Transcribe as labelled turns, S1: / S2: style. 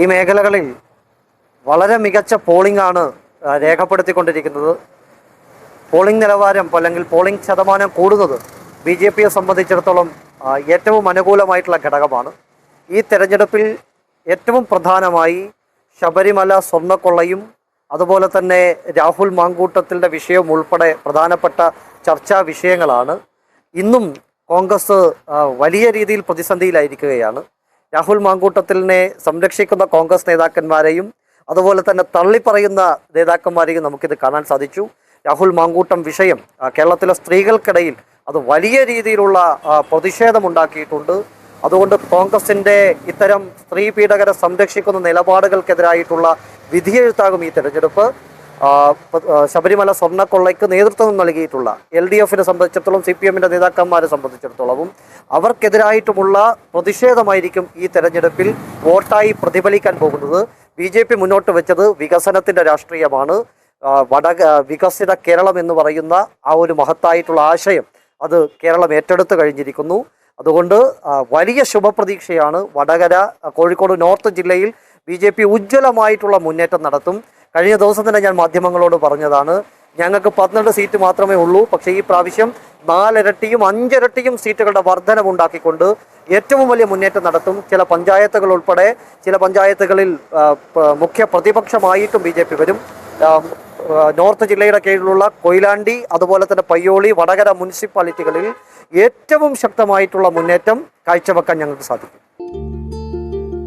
S1: ഈ മേഖലകളിൽ വളരെ മികച്ച പോളിംഗ് ആണ് രേഖപ്പെടുത്തിക്കൊണ്ടിരിക്കുന്നത്. പോളിംഗ് നിലവാരം അല്ലെങ്കിൽ പോളിംഗ് ശതമാനം കൂടുന്നത് ബി ജെ പിയെ സംബന്ധിച്ചിടത്തോളം ഏറ്റവും അനുകൂലമായിട്ടുള്ള ഘടകമാണ്. ഈ തെരഞ്ഞെടുപ്പിൽ ഏറ്റവും പ്രധാനമായി ശബരിമല സ്വർണക്കൊള്ളയും അതുപോലെ തന്നെ രാഹുൽ മാങ്കൂട്ടത്തിന്റെ വിഷയവും ഉൾപ്പെടെ പ്രധാനപ്പെട്ട ചർച്ചാ വിഷയങ്ങളാണ്. ഇന്നും കോൺഗ്രസ് വലിയ രീതിയിൽ പ്രതിസന്ധിയിലായിരിക്കുകയാണ്. രാഹുൽ മാങ്കൂട്ടത്തിലിനെ സംരക്ഷിക്കുന്ന കോൺഗ്രസ് നേതാക്കന്മാരെയും അതുപോലെ തന്നെ തള്ളിപ്പറയുന്ന നേതാക്കന്മാരെയും നമുക്കിത് കാണാൻ സാധിച്ചു. രാഹുൽ മാങ്കൂട്ടം വിഷയം കേരളത്തിലെ സ്ത്രീകൾക്കിടയിൽ അത് വലിയ രീതിയിലുള്ള പ്രതിഷേധം പ്രതിഷേധമുണ്ടാക്കിയിട്ടുണ്ട്. അതുകൊണ്ട് കോൺഗ്രസിന്റെ ഇത്തരം സ്ത്രീ പീഡകരെ സംരക്ഷിക്കുന്ന നിലപാടുകൾക്കെതിരായിട്ടുള്ള വിധിയെഴുത്താകും ഈ തെരഞ്ഞെടുപ്പ്. ശബരിമല സ്വർണക്കൊള്ളയ്ക്ക് നേതൃത്വം നൽകിയിട്ടുള്ള എൽ ഡി എഫിനെ സംബന്ധിച്ചിടത്തോളം സി പി എമ്മിന്റെ നേതാക്കന്മാരെ സംബന്ധിച്ചിടത്തോളവും അവർക്കെതിരായിട്ടുമുള്ള പ്രതിഷേധമായിരിക്കും ഈ തെരഞ്ഞെടുപ്പിൽ വോട്ടായി പ്രതിഫലിക്കാൻ പോകുന്നത്. ബി ജെ പി മുന്നോട്ട് വെച്ചത് വികസനത്തിന്റെ രാഷ്ട്രീയമാണ്. വട വികസിത കേരളം എന്ന് പറയുന്ന ആ ഒരു മഹത്തായിട്ടുള്ള ആശയം അത് കേരളം ഏറ്റെടുത്ത് കഴിഞ്ഞിരിക്കുന്നു. അതുകൊണ്ട് വലിയ ശുഭപ്രതീക്ഷയാണ് വടകര കോഴിക്കോട് നോർത്ത് ജില്ലയിൽ ബി ജെ പി ഉജ്ജ്വലമായിട്ടുള്ള മുന്നേറ്റം നടത്തും. കഴിഞ്ഞ ദിവസം തന്നെ ഞാൻ മാധ്യമങ്ങളോട് പറഞ്ഞതാണ് ഞങ്ങൾക്ക് പന്ത്രണ്ട് സീറ്റ് മാത്രമേ ഉള്ളൂ പക്ഷേ ഈ പ്രാവശ്യം നാലിരട്ടിയും അഞ്ചിരട്ടിയും സീറ്റുകളുടെ വർധനമുണ്ടാക്കിക്കൊണ്ട് ഏറ്റവും വലിയ മുന്നേറ്റം നടത്തും. ചില പഞ്ചായത്തുകൾ ഉൾപ്പെടെ ചില പഞ്ചായത്തുകളിൽ മുഖ്യ പ്രതിപക്ഷമായിട്ടും ബി വരും. നോർത്ത് ജില്ലയുടെ കീഴിലുള്ള കൊയിലാണ്ടി അതുപോലെ തന്നെ പയ്യോളി വടകര മുനിസിപ്പാലിറ്റികളിൽ ഏറ്റവും ശക്തമായിട്ടുള്ള മുന്നേറ്റം കാഴ്ചവെക്കാൻ ഞങ്ങൾക്ക് സാധിക്കും.